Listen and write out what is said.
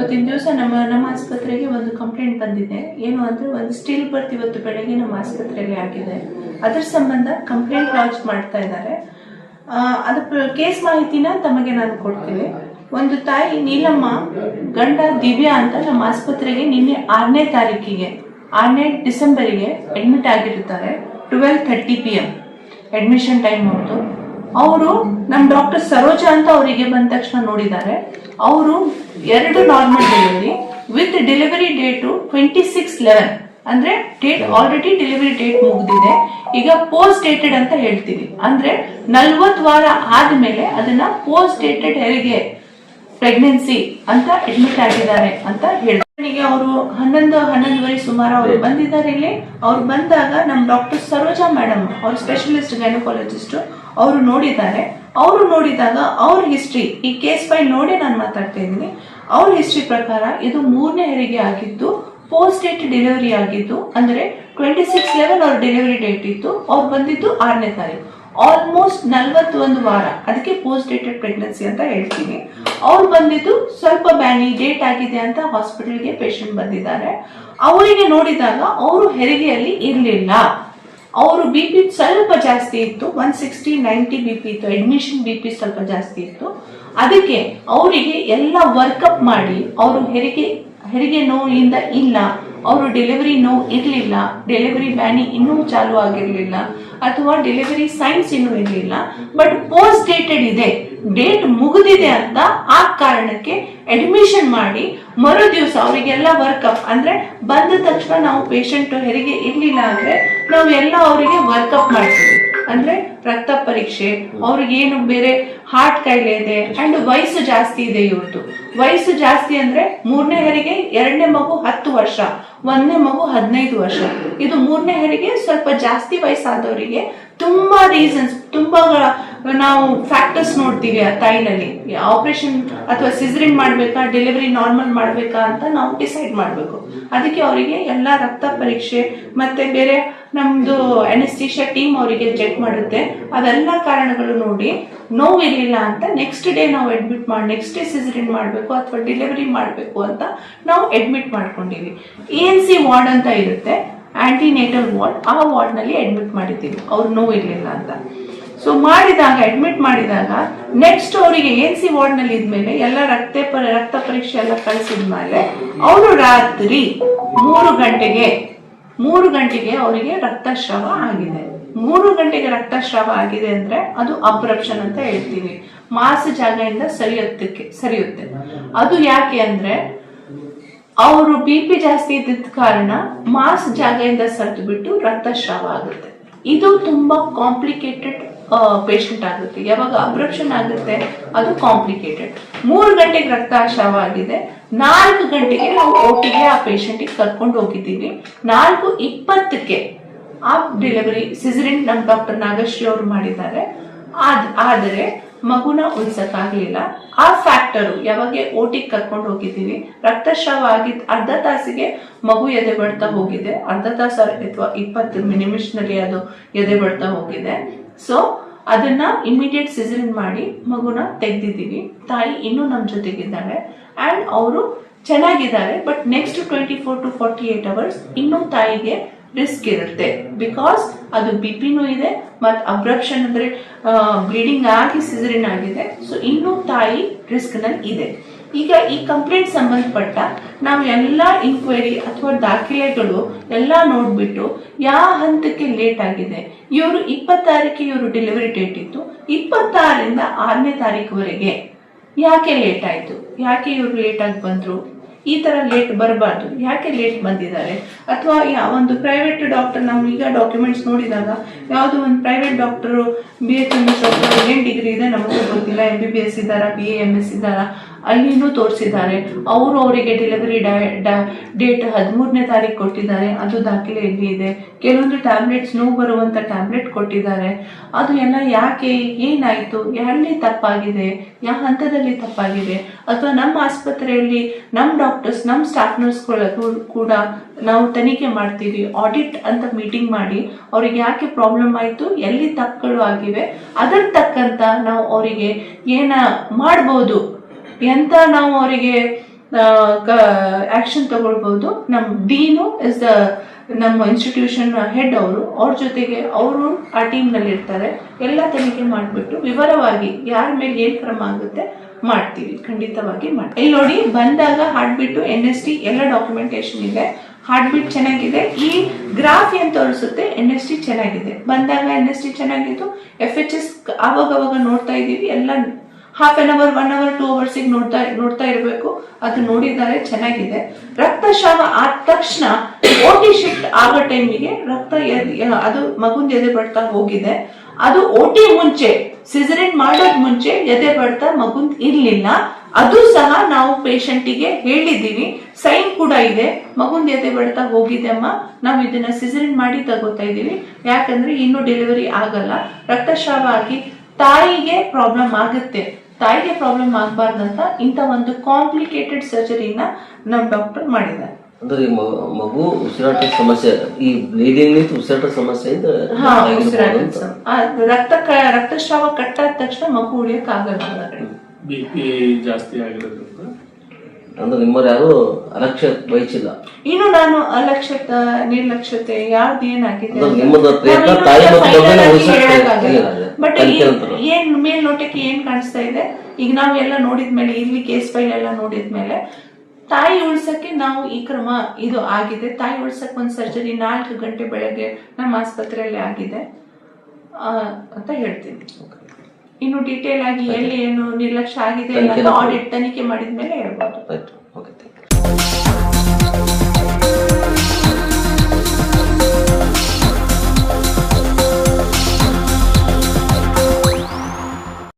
ಇವತ್ತಿನ ದಿವಸ ನಮ್ಮ ನಮ್ಮ ಆಸ್ಪತ್ರೆಗೆ ಒಂದು ಕಂಪ್ಲೇಂಟ್ ಬಂದಿದೆ. ಏನು ಅಂದ್ರೆ ಒಂದು ಸ್ಟೀಲ್ ಬರ್ತ್ ಇವತ್ತು ಬೆಳಗ್ಗೆ ನಮ್ಮ ಆಸ್ಪತ್ರೆಗೆ ಆಗಿದೆ. ಅದರ ಸಂಬಂಧ ಕಂಪ್ಲೇಂಟ್ ಲಾಂಚ್ ಮಾಡ್ತಾ ಇದ್ದಾರೆ. ಅದ್ರ ಕೇಸ್ ಮಾಹಿತಿನ ತಮಗೆ ನಾನು ಕೊಡ್ತೀನಿ. ಒಂದು ತಾಯಿ ನೀಲಮ್ಮ, ಗಂಡ ದಿವ್ಯಾ ಅಂತ ನಮ್ಮ ಆಸ್ಪತ್ರೆಗೆ ನಿನ್ನೆ ಆರನೇ ತಾರೀಕಿಗೆ, ಆರನೇ ಡಿಸೆಂಬರಿಗೆ ಅಡ್ಮಿಟ್ ಆಗಿರುತ್ತಾರೆ. Twelve thirty P M admission time ಅವ್ರದ್ದು ಅವರು ನಮ್ಮ ಡಾಕ್ಟರ್ ಸರೋಜಾ ಅಂತ ಅವರಿಗೆ ಬಂದ ತಕ್ಷಣ ನೋಡಿದ್ದಾರೆ. ಅವರು ಎರಡು normal delivery with delivery date twenty six eleven ಅಂದ್ರೆ ಡೇಟ್ ಆಲ್ರೆಡಿ ಡೆಲಿವರಿ ಡೇಟ್ ಮುಗಿದಿದೆ. ಈಗ ಪೋಸ್ಟ್ ಡೇಟೆಡ್ ಅಂತ ಹೇಳ್ತೀವಿ. ಅಂದ್ರೆ ನಲ್ವತ್ ವಾರ ಆದ್ಮೇಲೆ ಅದನ್ನ ಪೋಸ್ಟ್ ಡೇಟೆಡ್ ಹೆರಿಗೆ ಪ್ರೆಗ್ನೆನ್ಸಿ ಅಂತ ಅಡ್ಮಿಟ್ ಆಗಿದ್ದಾರೆ ಅಂತ ಹೇಳ್ತಾರೆ ಈಗ ಅವರು ಹನ್ನೊಂದು, ಹನ್ನೊಂದುವರೆ ಸುಮಾರು ಅವರು ಬಂದಿದ್ದಾರೆ ಇಲ್ಲಿ. ಅವ್ರು ಬಂದಾಗ ನಮ್ಮ ಡಾಕ್ಟರ್ ಸರೋಜಾ ಮೇಡಮ್ ಅವ್ರ ಸ್ಪೆಷಲಿಸ್ಟ್ ಗೈನಕಾಲಜಿಸ್ಟ್ ಅವರು ನೋಡಿದ್ದಾರೆ. ಅವರು ನೋಡಿದಾಗ ಅವ್ರ ಹಿಸ್ಟ್ರಿ ಈ ಕೇಸ್ ಫೈಲ್ ನೋಡಿ ನಾನು ಮಾತಾಡ್ತಾ ಇದ್ದೀನಿ. ಅವ್ರ ಹಿಸ್ಟ್ರಿ ಪ್ರಕಾರ ಇದು ಮೂರನೇ ಹೆರಿಗೆ ಆಗಿದ್ದು ಪೋಸ್ಟ್ ಡೇಟ್ ಡೆಲಿವರಿ ಆಗಿದ್ದು, ಅಂದ್ರೆ ಟ್ವೆಂಟಿ ಸಿಕ್ಸ್ ಲೆವೆನ್ ಅವ್ರ ಡೆಲಿವರಿ ಡೇಟ್ ಇತ್ತು, ಅವ್ರು ಬಂದಿದ್ದು ಆರನೇ ತಾರೀಕು. ಆಲ್ಮೋಸ್ಟ್ ನಲ್ವತ್ತೊಂದು ವಾರ, ಅದಕ್ಕೆ ಪೋಸ್ಟ್ ಡೇಟೆಡ್ ಪ್ರೆಗ್ನೆನ್ಸಿ ಅಂತ ಹೇಳ್ತೀನಿ. ಅವ್ರು ಬಂದಿದ್ದು ಸ್ವಲ್ಪ ಬ್ಯಾನಿ ಡೇಟ್ ಆಗಿದೆ ಅಂತ ಹಾಸ್ಪಿಟಲ್ಗೆ ಪೇಷಂಟ್ ಬಂದಿದ್ದಾರೆ. ಅವರಿಗೆ ನೋಡಿದಾಗ ಅವರು ಹೆರಿಗೆಯಲ್ಲಿ ಇರಲಿಲ್ಲ. ಅವರು ಬಿ ಪಿ ಸ್ವಲ್ಪ ಜಾಸ್ತಿ ಇತ್ತು one sixty ninety B P ಇತ್ತು ಅಡ್ಮಿಷನ್ ಬಿ ಪಿ ಸ್ವಲ್ಪ ಜಾಸ್ತಿ ಇತ್ತು. ಅದಕ್ಕೆ ಅವರಿಗೆ ಎಲ್ಲ ವರ್ಕಪ್ ಮಾಡಿ, ಅವರು ಹೆರಿಗೆ ಹೆರಿಗೆ ನೋವಿಂದ ಇಲ್ಲ, ಅವರು ಡೆಲಿವರಿ ನೋವು ಇರಲಿಲ್ಲ ಡೆಲಿವರಿ ಬ್ಯಾನಿ ಇನ್ನೂ ಚಾಲು ಆಗಿರಲಿಲ್ಲ, ಅಥವಾ ಡೆಲಿವರಿ ಸೈನ್ಸ್ ಇನ್ನೂ ಇರಲಿಲ್ಲ ಬಟ್ ಪೋಸ್ಟ್ ಡೇಟೆಡ್ ಇದೆ ಡೇಟ್ ಮುಗಿದಿದೆ ಅಂತ ಆ ಕಾರಣಕ್ಕೆ ಅಡ್ಮಿಷನ್ ಮಾಡಿ ಮರು ದಿವಸ ಅವರಿಗೆಲ್ಲ ವರ್ಕಪ್ ಅಂದ್ರೆ ಬಂದ ತಕ್ಷಣ ನಾವು ಪೇಷಂಟ್ ಹೆರಿಗೆ ಇರ್ಲಿಲ್ಲ ಅಂದ್ರೆ ನಾವು ಎಲ್ಲ ಅವರಿಗೆ ವರ್ಕಪ್ ಮಾಡ್ತೀವಿ. ಅಂದ್ರೆ ರಕ್ತ ಪರೀಕ್ಷೆ ಅವ್ರಿಗೆ ಏನು ಬೇರೆ ಹಾರ್ಟ್ ಕಾಯಿಲೆ ಇದೆ ಅಂಡ್ ವಯಸ್ಸು ಜಾಸ್ತಿ ಇದೆ ಇವ್ರದ್ದು ವಯಸ್ಸು ಜಾಸ್ತಿ ಅಂದ್ರೆ ಮೂರನೇ ಹೆರಿಗೆ ಎರಡನೇ ಮಗು ಹತ್ತು ವರ್ಷ, ಒಂದನೇ ಮಗು ಹದಿನೈದು ವರ್ಷ. ಇದು ಮೂರನೇ ಹೆರಿಗೆ ಸ್ವಲ್ಪ ಜಾಸ್ತಿ ವಯಸ್ಸಾದವರಿಗೆ ತುಂಬಾ ರೀಸನ್ಸ್ ತುಂಬಾ ನಾವು ಫ್ಯಾಕ್ಟರ್ಸ್ ನೋಡ್ತೀವಿ ಆ ತಾಯಿನಲ್ಲಿ ಆಪರೇಷನ್ ಅಥವಾ ಸಿಸರಿನ್ ಮಾಡ್ಬೇಕಾ ಡೆಲಿವರಿ ನಾರ್ಮಲ್ ಮಾಡ್ಬೇಕಾ ಅಂತ ನಾವು ಡಿಸೈಡ್ ಮಾಡಬೇಕು. ಅದಕ್ಕೆ ಅವರಿಗೆ ಎಲ್ಲ ರಕ್ತ ಪರೀಕ್ಷೆ ಮತ್ತೆ ಬೇರೆ ನಮ್ದು ಅನೆಸ್ಟಿಷಿಯಾ ಟೀಮ್ ಅವರಿಗೆ ಚೆಕ್ ಮಾಡುತ್ತೆ. ಅದೆಲ್ಲ ಕಾರಣಗಳು ನೋಡಿ ನೋವಿರಲಿಲ್ಲ ಅಂತ ನೆಕ್ಸ್ಟ್ ಡೇ ನಾವು ಅಡ್ಮಿಟ್ ಮಾಡಿ ನೆಕ್ಸ್ಟ್ ಡೇ ಸಿಸರಿನ್ ಮಾಡಬೇಕು ಅಥವಾ ಡೆಲಿವರಿ ಮಾಡಬೇಕು ಅಂತ ನಾವು ಅಡ್ಮಿಟ್ ಮಾಡ್ಕೊಂಡಿವಿ ಎ ಎನ್ ಸಿ ವಾರ್ಡ್ ಅಂತ ಇರುತ್ತೆ. ಆಂಟಿನೇಟಲ್ ವಾರ್ಡ್ ಆ ವಾರ್ಡ್ನಲ್ಲಿ ಅಡ್ಮಿಟ್ ಮಾಡಿದ್ದೀವಿ. ಅವ್ರು ನೋವು ಇರಲಿಲ್ಲ ಅಂತ. ಸೊ ಮಾಡಿದಾಗ ಅಡ್ಮಿಟ್ ಮಾಡಿದಾಗ ನೆಕ್ಸ್ಟ್ ಅವರಿಗೆ ಎನ್ ಸಿ ವಾರ್ಡ್ನಲ್ಲಿ ಇದ್ಮೇಲೆ ಎಲ್ಲ ರಕ್ತ ರಕ್ತ ಪರೀಕ್ಷೆ ಎಲ್ಲ ಕಳಿಸಿದ ಮೇಲೆ ಅವರು ರಾತ್ರಿ ಮೂರು ಗಂಟೆಗೆ ಮೂರು ಗಂಟೆಗೆ ಅವರಿಗೆ ರಕ್ತಸ್ರಾವ ಆಗಿದೆ. ಮೂರು ಗಂಟೆಗೆ ರಕ್ತಸ್ರಾವ ಆಗಿದೆ ಅಂದ್ರೆ ಅದು ಅಬ್ರಪ್ಷನ್ ಅಂತ ಹೇಳ್ತೀವಿ. ಮಾಸ ಜಾಗದಿಂದ ಸರಿಯುತ್ತಕ್ಕೆ, ಸರಿಯುತ್ತೆ. ಅದು ಯಾಕೆ ಅಂದ್ರೆ ಅವರು ಬಿ ಪಿ ಜಾಸ್ತಿ ಇದ್ದಿದ್ದ ಕಾರಣ ಮಾಸ್ ಜಾಗದಿಂದ ಸತ್ತು ಬಿಟ್ಟು ರಕ್ತಸ್ರಾವ ಆಗುತ್ತೆ. ಇದು ತುಂಬಾ ಕಾಂಪ್ಲಿಕೇಟೆಡ್ ಪೇಷಂಟ್ ಆಗುತ್ತೆ. ಯಾವಾಗ ಅಬ್ರಪ್ಷನ್ ಆಗುತ್ತೆ, ಅದು ಕಾಂಪ್ಲಿಕೇಟೆಡ್ ಮೂರು ಗಂಟೆಗೆ ರಕ್ತಸ್ರಾವ ಆಗಿದೆ. ನಾಲ್ಕು ಗಂಟೆಗೆ ನಾವು ಒಟ್ಟಿಗೆ ಆ ಪೇಷಂಟಿಗೆ ಕರ್ಕೊಂಡು ಹೋಗಿದ್ದೀವಿ. ನಾಲ್ಕು ಇಪ್ಪತ್ತಕ್ಕೆ ಆ ಡೆಲಿವರಿ ಸಿಸರಿನ್ ನಮ್ಮ ಡಾಕ್ಟರ್ ನಾಗಶ್ರೀ ಅವರು ಮಾಡಿದ್ದಾರೆ. ಆದರೆ ಮಗುನ ಉಳಿಸಕ್ಕಾಗ್ಲಿಲ್ಲ. ಆ ಫ್ಯಾಕ್ಟರು ಯಾವಾಗ ಓಟಿಗೆ ಕರ್ಕೊಂಡು ಹೋಗಿದ್ದೀವಿ ರಕ್ತಸ್ರಾವ ಆಗಿ ಅರ್ಧ ತಾಸಿಗೆ ಮಗು ಎದೆ ಬಡ್ತಾ ಹೋಗಿದೆ. ಅರ್ಧ ತಾಸು ಅಥವಾ ಇಪ್ಪತ್ತು ನಿಮಿಷದಲ್ಲಿ ಅದು ಎದೆ ಬಡ್ತಾ ಹೋಗಿದೆ. ಸೊ ಅದನ್ನ ಇಮಿಡಿಯೇಟ್ ಸಿಸರಿನ್ ಮಾಡಿ ಮಗುನ ತೆಗ್ದಿದ್ದೀವಿ. ತಾಯಿ ಇನ್ನೂ ನಮ್ಮ ಜೊತೆಗಿದ್ದಾಳೆ. ಅಂಡ್ ಅವರು ಚೆನ್ನಾಗಿದ್ದಾರೆ but next twenty four to forty eight hours ಇನ್ನೂ ತಾಯಿಗೆ ರಿಸ್ಕ್ ಇರುತ್ತೆ. ಬಿಕಾಸ್ ಅದು ಬಿ ಪಿನೂ ಇದೆ, ಮತ್ತು ಅಬ್ರಪ್ಷನ್ ಅಂದ್ರೆ ಬ್ಲೀಡಿಂಗ್ ಆಗಿ ಸಿಸರಿನ್ ಆಗಿದೆ. ಸೊ ಇನ್ನೂ ತಾಯಿ ರಿಸ್ಕ್ನಲ್ಲಿ ಇದೆ. ಈಗ ಈ ಕಂಪ್ಲೇಂಟ್ ಸಂಬಂಧಪಟ್ಟ ನಾವು ಎಲ್ಲ ಇನ್ಕ್ವೈರಿ ಅಥವಾ ದಾಖಲೆಗಳು ಎಲ್ಲ ನೋಡ್ಬಿಟ್ಟು ಯಾವ ಹಂತಕ್ಕೆ ಲೇಟ್ ಆಗಿದೆ. ಇವರು ಇಪ್ಪತ್ತಾರಕ್ಕೆ ಇವರು ಡೆಲಿವರಿ ಡೇಟ್ ಇತ್ತು. ಇಪ್ಪತ್ತಾರರಿಂದ ಆರನೇ ತಾರೀಕುವರೆಗೆ ಯಾಕೆ ಲೇಟ್ ಆಯ್ತು? ಯಾಕೆ ಇವರು ಲೇಟ್ ಆಗಿ ಬಂದ್ರು? ಈ ತರ ಲೇಟ್ ಬರಬಾರ್ದು. ಯಾಕೆ ಲೇಟ್ ಬಂದಿದ್ದಾರೆ? ಅಥವಾ ಒಂದು ಪ್ರೈವೇಟ್ ಡಾಕ್ಟರ್ ನಾವು ಈಗ ಡಾಕ್ಯುಮೆಂಟ್ಸ್ ನೋಡಿದಾಗ ಯಾವುದೋ ಒಂದು private doctor B H M S ಏನ್ ಡಿಗ್ರಿ ಇದೆ ನಮಗೂ ಗೊತ್ತಿಲ್ಲ ಎಂ ಬಿ ಬಿ ಎಸ್ ಇದ್ದಾರಾ ಬಿ ಎ ಎಂ ಎಸ್ ಇದ್ದಾರಾ? ಅಲ್ಲಿನೂ ತೋರಿಸಿದ್ದಾರೆ. ಅವರು ಅವರಿಗೆ ಡೆಲಿವರಿ ಡೇಟ್ ಹದಿಮೂರನೇ ತಾರೀಕು ಕೊಟ್ಟಿದ್ದಾರೆ. ಅದು ದಾಖಲೆ ಇಲ್ಲಿ ಇದೆ. ಕೆಲವೊಂದು ಟ್ಯಾಬ್ಲೆಟ್ಸ್ ನೋವು ಬರುವಂತ ಟ್ಯಾಬ್ಲೆಟ್ ಕೊಟ್ಟಿದ್ದಾರೆ. ಅದು ಎಲ್ಲ ಯಾಕೆ, ಏನಾಯ್ತು, ಎಲ್ಲಿ ತಪ್ಪಾಗಿದೆ ಯಾವ ಹಂತದಲ್ಲಿ ತಪ್ಪಾಗಿದೆ? ಅಥವಾ ನಮ್ಮ ಆಸ್ಪತ್ರೆಯಲ್ಲಿ ನಮ್ಮ ಡಾಕ್ಟರ್ಸ್ ನಮ್ಮ ಸ್ಟಾಫ್ ನರ್ಸ್ಗಳ ಕೂಡ ನಾವು ತನಿಖೆ ಮಾಡ್ತೀವಿ ಆಡಿಟ್ ಅಂತ ಮೀಟಿಂಗ್ ಮಾಡಿ, ಅವ್ರಿಗೆ ಯಾಕೆ ಪ್ರಾಬ್ಲಮ್ ಆಯಿತು, ಎಲ್ಲಿ ತಪ್ಪುಗಳು ಆಗಿವೆ ಅದರ ತಕ್ಕಂತ ನಾವು ಅವರಿಗೆ ಏನ ಮಾಡ್ಬೋದು? ಎಂತ ನಾವು ಅವರಿಗೆ ಆಕ್ಷನ್ ತಗೊಳ್ಬಹುದು ನಮ್ಮ ಡೀನು ಇಸ್ ದ ನಮ್ಮ ಇನ್ಸ್ಟಿಟ್ಯೂಷನ್ ಹೆಡ್ ಅವರು, ಅವ್ರ ಜೊತೆಗೆ ಅವರು ಆ ಟೀಮ್ನಲ್ಲಿ ಇರ್ತಾರೆ. ಎಲ್ಲ ತನಿಖೆ ಮಾಡಿಬಿಟ್ಟು ವಿವರವಾಗಿ ಯಾರ ಮೇಲೆ ಏನ್ ಕ್ರಮ ಆಗುತ್ತೆ ಮಾಡ್ತೀವಿ, ಖಂಡಿತವಾಗಿ ಮಾಡ್ತೀವಿ. ಇಲ್ಲಿ ನೋಡಿ, ಬಂದಾಗ ಹಾರ್ಟ್ ಬಿಟ್ಟು ಎನ್ ಎಸ್ ಟಿ ಎಲ್ಲ ಡಾಕ್ಯುಮೆಂಟೇಶನ್ ಇದೆ. ಹಾರ್ಟ್ ಬೀಟ್ ಚೆನ್ನಾಗಿದೆ. ಈ ಗ್ರಾಫ್ ಏನ್ ತೋರಿಸುತ್ತೆ? ಎನ್ ಎಸ್ ಟಿ ಚೆನ್ನಾಗಿದೆ. ಬಂದಾಗ ಎನ್ ಎಸ್ ಟಿ ಚೆನ್ನಾಗಿತ್ತು. ಎಫ್ ಎಚ್ ಎಸ್ ಅವಾಗ ನೋಡ್ತಾ ಇದೀವಿ ಎಲ್ಲ half an hour one hour two ಅವರ್ಸಿಗೆ ನೋಡ್ತಾ ನೋಡ್ತಾ ಇರಬೇಕು. ಅದು ನೋಡಿದ್ದಾರೆ ಚೆನ್ನಾಗಿದೆ. ರಕ್ತಸ್ರಾವ ಆದ ತಕ್ಷಣ ಓಟಿ ಶಿಫ್ಟ್ ಆಗೋ ಟೈಮಿಗೆ ರಕ್ತ ಅದು ಮಗುಂದ ಎದೆ ಬಡ್ತಾ ಹೋಗಿದೆ. ಅದು ಓಟಿ ಮುಂಚೆ, ಸಿಸರಿನ್ ಮಾಡೋದ್ ಮುಂಚೆ ಎದೆ ಬಡ್ತಾ ಮಗುನ್ ಇರ್ಲಿಲ್ಲ. ಅದು ಸಹ ನಾವು ಪೇಷಂಟಿಗೆ ಹೇಳಿದ್ದೀವಿ ಸೈನ್ ಕೂಡ ಇದೆ. ಮಗುನ್ ಎದೆ ಬಡ್ತಾ ಹೋಗಿದೆ ಅಮ್ಮ. ನಾವು ಇದನ್ನ ಸಿಸರಿನ್ ಮಾಡಿ ತಗೋತಾ ಇದೀವಿ. ಯಾಕಂದ್ರೆ ಇನ್ನು ಡೆಲಿವರಿ ಆಗಲ್ಲ. ರಕ್ತಸ್ರಾವ ಆಗಿ ತಾಯಿಗೆ ಪ್ರಾಬ್ಲಮ್ ಆಗುತ್ತೆ. ತಾಯಿಗೆ ಪ್ರಾಬ್ಲಮ್ ಆಗಬಾರ್ದಂತ ಇಂಥ ಒಂದು ಕಾಂಪ್ಲಿಕೇಟೆಡ್ ಸರ್ಜರಿನ ನಮ್ಮ ಡಾಕ್ಟರ್ ಮಾಡಿದ್ದಾರೆ. ಅಂದ್ರೆ ಮಗು ಉಸಿರಾಟ ಸಮಸ್ಯೆ ಈ ಬ್ಲೀಡಿಂಗ್ ನಿಂತು ಉಸಿರಾಟ ಸಮಸ್ಯೆ ರಕ್ತ ಕ- ರಕ್ತಸ್ರಾವ ಕಟ್ಟಾದ ತಕ್ಷಣ ಮಗು ಉಳಿಯಕ್ಕಾಗಲ್ಲ ಹೊರಗಡೆ. ಬಿ ಪಿ ಜಾಸ್ತಿ ಆಗಿರೋದ್ರಿಂದ ಅಂದ್ರೆ ನಿಮ್ಮವ್ರು ಯಾರು ಅಲಕ್ಷ್ಯ ವಹಿಸಿಲ್ಲ ಇನ್ನು ನಾನು ಅಲಕ್ಷ್ಯತ ನಿರ್ಲಕ್ಷತೆ ಯಾವ್ದು ಏನಾಗಿದೆ ಅಂದ್ರೆ ನಿಮ್ಮದು ಪ್ರಯತ್ನ ತಾಯಿ ಮತ್ತು ಮಗುವಿನ ಉಳಿಸಕ್ಕೆ ಬಟ್ ಏನ್ ಮೇಲ್ ನೋಟಕ್ಕೆ ಮೇಲ್ನೋಟಕ್ಕೆ ಏನ್ ಕಾಣಿಸ್ತಾ ಇದೆ? ಈಗ ನಾವೆಲ್ಲ ನೋಡಿದ್ಮೇಲೆ ಇಲ್ಲಿ ಕೇಸ್ ಫೈಲ್ ಎಲ್ಲ ನೋಡಿದ್ಮೇಲೆ ತಾಯಿ ಉಳ್ಸಕ್ಕೆ ನಾವು ಈ ಕ್ರಮ ಇದು ಆಗಿದೆ. ತಾಯಿ ಉಳ್ಸಕ್ ಒಂದ್ ಸರ್ಜರಿ ನಾಲ್ಕು ಗಂಟೆ ಬೆಳಗ್ಗೆ ನಮ್ಮ ಆಸ್ಪತ್ರೆಯಲ್ಲಿ ಆಗಿದೆ. ಅಂತ ಹೇಳ್ತೀನಿ. ಇನ್ನು ಡೀಟೇಲ್ ಆಗಿ ಎಲ್ಲಿ ಏನು ನಿರ್ಲಕ್ಷ್ಯ ಆಗಿದೆ ಆಡಿಟ್ ತನಿಖೆ ಮಾಡಿದ್ಮೇಲೆ ಹೇಳ್ಬೋದು.